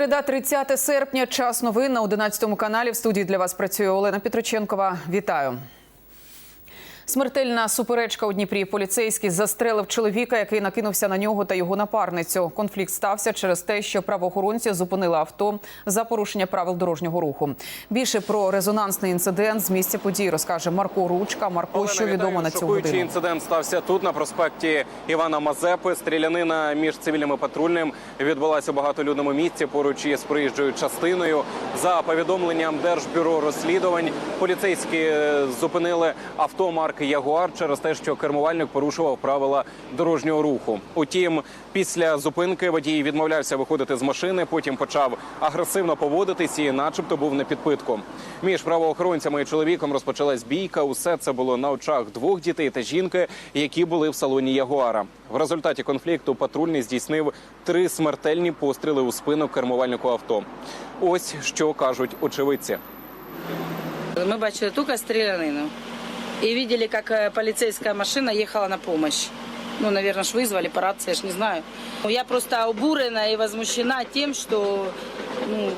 Середа, 30 серпня. Час новин на 11 каналі. В студії для вас працює Олена Петроченкова. Вітаю. Смертельна суперечка у Дніпрі. Поліцейський застрелив чоловіка, який накинувся на нього та його напарницю. Конфлікт стався через те, що правоохоронці зупинили авто за порушення правил дорожнього руху. Більше про резонансний інцидент з місця події розкаже Марко Ручка. Марко, Олена, що відомо вітаю. на цю годину? інцидент стався тут на проспекті Івана Мазепи. Стрілянина між цивільним і патрульним відбулася у багатолюдному місці поруч із проїжджою частиною. За повідомленням Держбюро розслідувань поліцейські е, зупинили авто марки Ягуар через те, що кермувальник порушував правила дорожнього руху. Утім, після зупинки водій відмовлявся виходити з машини. Потім почав агресивно поводитись і, начебто, був на підпитку. Між правоохоронцями і чоловіком розпочалась бійка. Усе це було на очах двох дітей та жінки, які були в салоні Ягуара. В результаті конфлікту патрульний здійснив три смертельні постріли у спину кермувальнику авто. Ось що кажуть очевидці. Мы бачили только стрелянину И видели, как э, полицейская машина ехала на помощь. Ну, наверное, ж вызвали по рации, я ж не знаю. Ну, Я просто обурена и возмущена тем, что ну,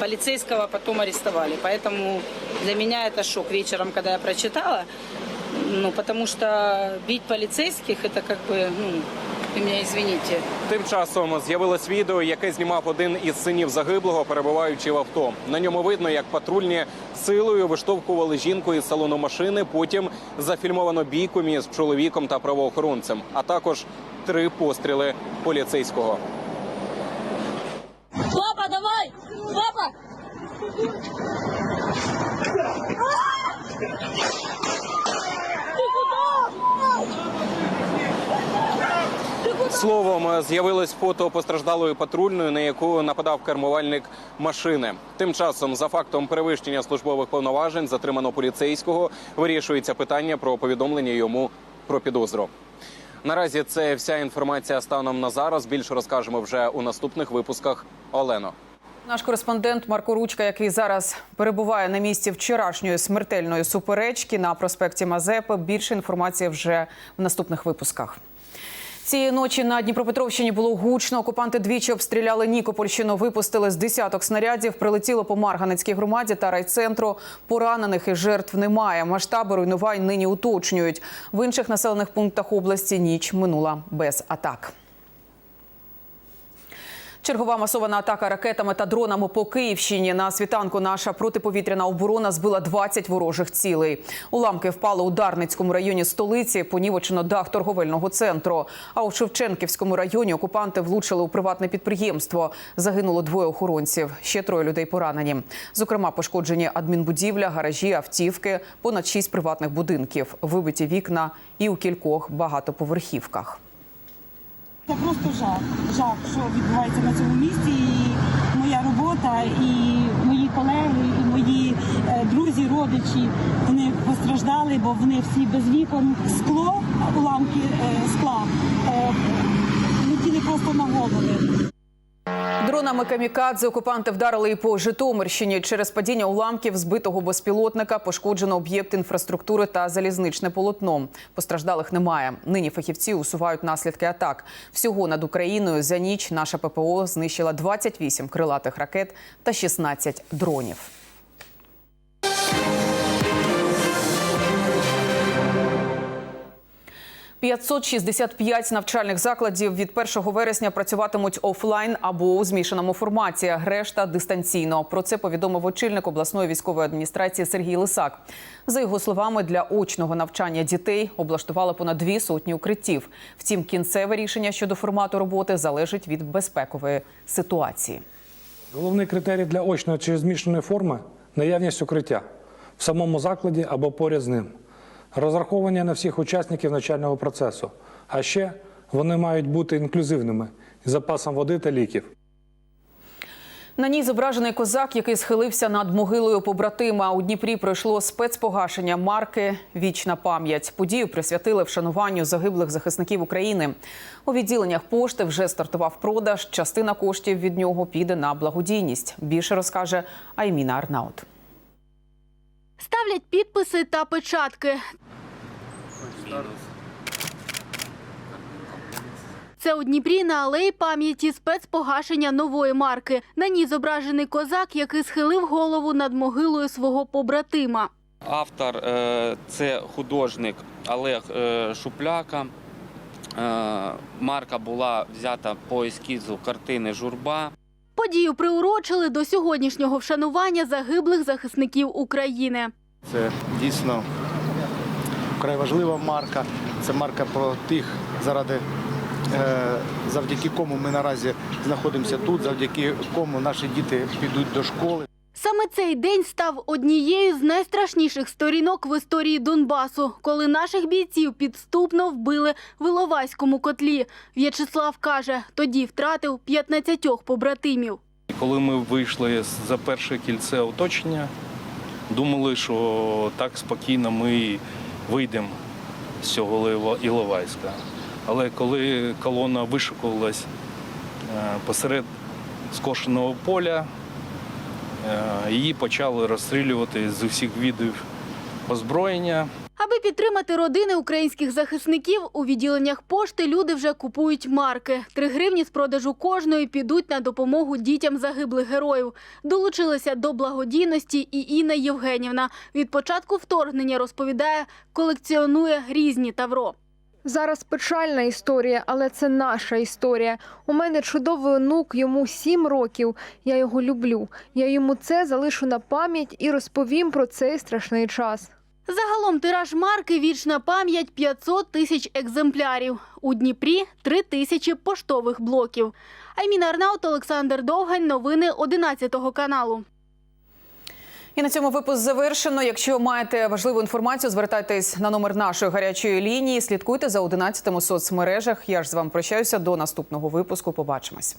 полицейского потом арестовали. Поэтому для меня это шок вечером, когда я прочитала. Ну, потому что бить полицейских, это как бы, ну, вы меня извините. Тим часом з'явилось відео, яке знімав один із синів загиблого, перебуваючи в авто. На ньому видно, як патрульні силою виштовхували жінку із салону машини. Потім зафільмовано бійку між чоловіком та правоохоронцем, а також три постріли поліцейського. Папа, давай! Папа! Словом, з'явилось фото постраждалої патрульної, на яку нападав кермувальник машини. Тим часом, за фактом перевищення службових повноважень, затримано поліцейського. Вирішується питання про повідомлення йому про підозру. Наразі це вся інформація станом на зараз. Більше розкажемо вже у наступних випусках. Олено. Наш кореспондент Марко Ручка, який зараз перебуває на місці вчорашньої смертельної суперечки на проспекті Мазепи. Більше інформації вже в наступних випусках. Цієї ночі на Дніпропетровщині було гучно. Окупанти двічі обстріляли Нікопольщину, випустили з десяток снарядів. Прилетіло по Марганецькій громаді та райцентру. Поранених і жертв немає. Масштаби руйнувань нині уточнюють. В інших населених пунктах області ніч минула без атак. Чергова масована атака ракетами та дронами по Київщині. На світанку наша протиповітряна оборона збила 20 ворожих цілей. Уламки впали у Дарницькому районі столиці. Понівечено дах торговельного центру. А у Шевченківському районі окупанти влучили у приватне підприємство. Загинуло двоє охоронців. Ще троє людей поранені. Зокрема, пошкоджені адмінбудівля, гаражі, автівки, понад шість приватних будинків, вибиті вікна і у кількох багатоповерхівках. Це просто жах. Жах, що відбувається на цьому місці. І моя робота, і мої колеги, і мої е, друзі, родичі вони постраждали, бо вони всі без вікон скло, уламки е, скла е, летіли просто на голови. Дронами камікадзе окупанти вдарили і по Житомирщині. Через падіння уламків збитого безпілотника пошкоджено об'єкт інфраструктури та залізничне полотно. Постраждалих немає. Нині фахівці усувають наслідки атак. Всього над Україною за ніч наша ППО знищила 28 крилатих ракет та 16 дронів. – 565 навчальних закладів від 1 вересня працюватимуть офлайн або у змішаному форматі. Решта дистанційно. Про це повідомив очільник обласної військової адміністрації Сергій Лисак. За його словами, для очного навчання дітей облаштували понад дві сотні укриттів. Втім, кінцеве рішення щодо формату роботи залежить від безпекової ситуації. Головний критерій для очної чи змішаної форми наявність укриття в самому закладі або поряд з ним. Розраховані на всіх учасників навчального процесу. А ще вони мають бути інклюзивними з запасом води та ліків. На ній зображений козак, який схилився над могилою побратима. У Дніпрі пройшло спецпогашення марки Вічна пам'ять. Подію присвятили вшануванню загиблих захисників України. У відділеннях пошти вже стартував продаж. Частина коштів від нього піде на благодійність. Більше розкаже Айміна Арнаут. Ставлять підписи та печатки. Це у Дніпрі на алеї пам'яті спецпогашення нової марки. На ній зображений козак, який схилив голову над могилою свого побратима. Автор е, це художник Олег е, Шупляка. Е, Марка була взята по ескізу картини Журба. Подію приурочили до сьогоднішнього вшанування загиблих захисників України. Це дійсно вкрай важлива марка. Це марка про тих, заради, е, завдяки кому ми наразі знаходимося тут, завдяки кому наші діти підуть до школи. Саме цей день став однією з найстрашніших сторінок в історії Донбасу, коли наших бійців підступно вбили в Іловайському котлі. В'ячеслав каже, тоді втратив 15 побратимів. Коли ми вийшли за перше кільце оточення, думали, що так спокійно ми вийдемо з цього Іло- Іловайська. Але коли колона вишукувалась е, посеред скошеного поля, її почали розстрілювати з усіх видів озброєння. Аби підтримати родини українських захисників, у відділеннях пошти люди вже купують марки. Три гривні з продажу кожної підуть на допомогу дітям загиблих героїв. Долучилася до благодійності і Інна Євгенівна. Від початку вторгнення розповідає, колекціонує різні тавро. Зараз печальна історія, але це наша історія. У мене чудовий онук, йому сім років. Я його люблю. Я йому це залишу на пам'ять і розповім про цей страшний час. Загалом тираж марки «Вічна пам'ять» 500 тисяч екземплярів. У Дніпрі – 3 тисячі поштових блоків. Айміна Арнаут, Олександр Довгань. Новини 11 каналу. І на цьому випуск завершено. Якщо маєте важливу інформацію, звертайтесь на номер нашої гарячої лінії. Слідкуйте за 11 соцмережах. Я ж з вами прощаюся до наступного випуску. Побачимось.